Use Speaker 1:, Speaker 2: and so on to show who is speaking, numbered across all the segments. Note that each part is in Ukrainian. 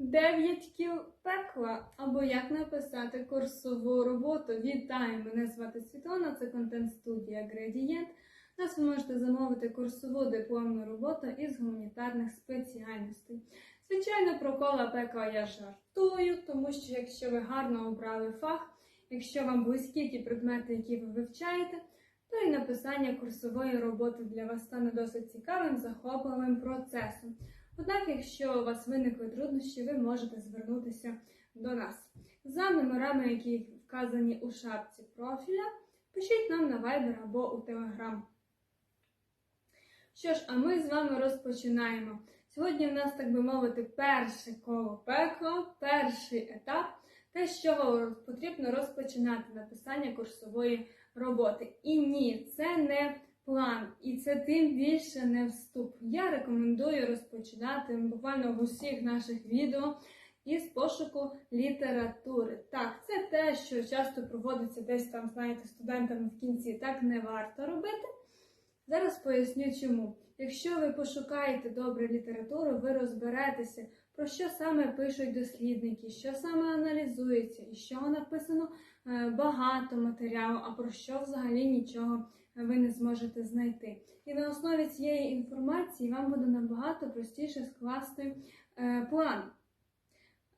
Speaker 1: Дев'ять кіл пекла або як написати курсову роботу. Вітаю! Мене звати Світлана, це контент-студія Gradient. Нас ви можете замовити курсову дипломну роботу із гуманітарних спеціальностей. Звичайно, про кола пекла я жартую, тому що якщо ви гарно обрали фах, якщо вам близькі ті предмети, які ви вивчаєте, то і написання курсової роботи для вас стане досить цікавим, захопливим процесом. Однак, якщо у вас виникли труднощі, ви можете звернутися до нас. За номерами, які вказані у шапці профіля, пишіть нам на Viber або у Telegram. Що ж, а ми з вами розпочинаємо. Сьогодні в нас, так би мовити, перше коло пекло, перший етап, те, з чого потрібно розпочинати написання курсової роботи. І ні, це не план, і це тим більше не вступ. Я рекомендую розпочинати буквально в усіх наших відео із пошуку літератури. Так, це те, що часто проводиться десь там, знаєте, студентами в кінці, так не варто робити. Зараз поясню чому. Якщо ви пошукаєте добре літературу, ви розберетеся, про що саме пишуть дослідники, що саме аналізується, і що написано е, багато матеріалу, а про що взагалі нічого ви не зможете знайти. І на основі цієї інформації вам буде набагато простіше скласти е, план.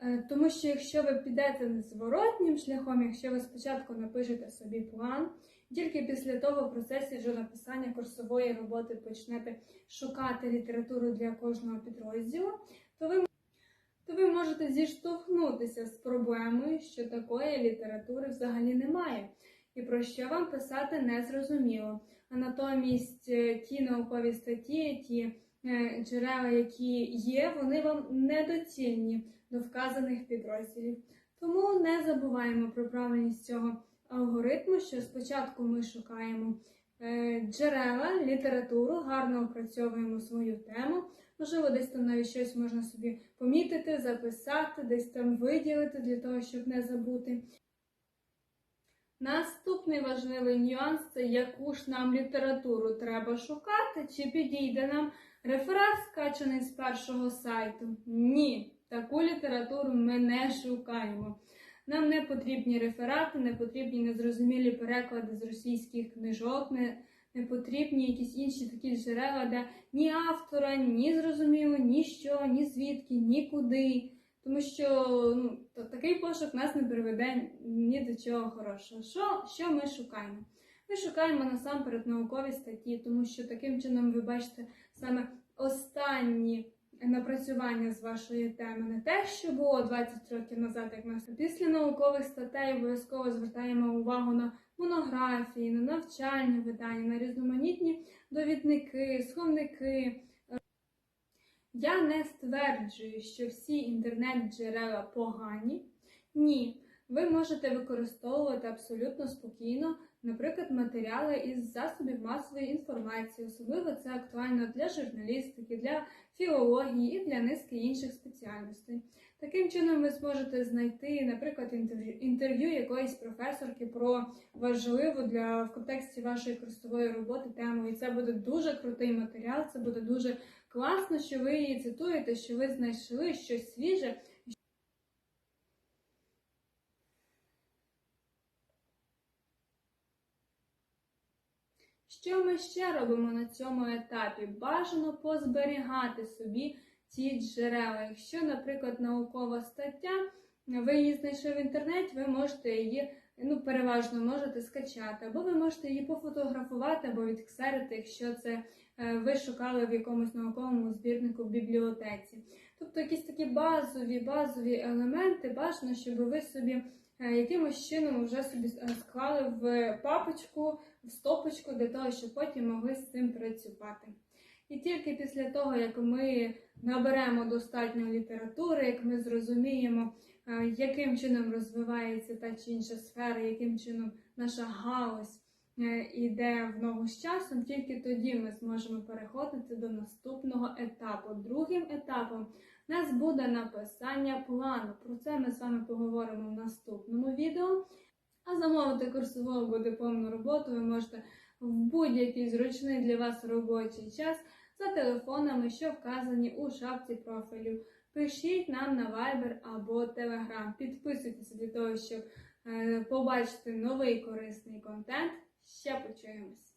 Speaker 1: Е, Тому що якщо ви підете зворотнім шляхом, якщо ви спочатку напишете собі план, тільки після того в процесі вже написання курсової роботи почнете шукати літературу для кожного підрозділу, то ви, то ви можете зіштовхнутися з проблемою, що такої літератури взагалі немає, і про що вам писати не зрозуміло. А натомість е, ті наукові статті, ті е, джерела, які є, вони вам недоцільні до вказаних підрозділів. Тому не забуваємо про правильність цього алгоритму, що спочатку ми шукаємо е, джерела, літературу, гарно опрацьовуємо свою тему. Можливо, десь там навіть щось можна собі помітити, записати, десь там виділити для того, щоб не забути. Наступний важливий нюанс це яку ж нам літературу треба шукати, чи підійде нам реферат, скачаний з першого сайту. Ні, таку літературу ми не шукаємо. Нам не потрібні реферати, не потрібні незрозумілі переклади з російських книжок, не, не потрібні якісь інші такі джерела, де ні автора, ні зрозуміло, ні що, ні звідки, нікуди. Тому що ну, то, такий пошук нас не приведе ні до чого хорошого. Що, що ми шукаємо? Ми шукаємо насамперед наукові статті, тому що таким чином ви бачите саме останні напрацювання з вашої теми, не те, що було 20 років назад, як нас після наукових статей обов'язково звертаємо увагу на монографії, на навчальні видання, на різноманітні довідники, словники. Я не стверджую, що всі інтернет-джерела погані. Ні, ви можете використовувати абсолютно спокійно, наприклад, матеріали із засобів масової інформації. Особливо це актуально для журналістики, для філології і для низки інших спеціальностей. Таким чином, ви зможете знайти, наприклад, інтерв'ю, інтерв'ю якоїсь професорки про важливу для в контексті вашої курсової роботи тему. І це буде дуже крутий матеріал, це буде дуже класно, що ви її цитуєте, що ви знайшли щось свіже. Що ми ще робимо на цьому етапі? Бажано позберігати собі ці джерела. Якщо, наприклад, наукова стаття, ви її знайшли в інтернеті, ви можете її, ну, переважно можете скачати, або ви можете її пофотографувати або відксерити, якщо це е, ви шукали в якомусь науковому збірнику в бібліотеці. Тобто якісь такі базові, базові елементи бажано, щоб ви собі е, якимось чином вже собі е, склали в папочку, в стопочку для того, щоб потім могли з цим працювати. І тільки після того, як ми наберемо достатньо літератури, як ми зрозуміємо, яким чином розвивається та чи інша сфера, яким чином наша галузь е, іде в ногу з часом, тільки тоді ми зможемо переходити до наступного етапу. Другим етапом у нас буде написання плану. Про це ми з вами поговоримо в наступному відео. А замовити курсову або дипломну роботу ви можете в будь-який зручний для вас робочий час за телефонами, що вказані у шапці профілю Пишіть нам на Viber або Telegram. Підписуйтесь для того, щоб е, побачити новий корисний контент. Ще почуємось!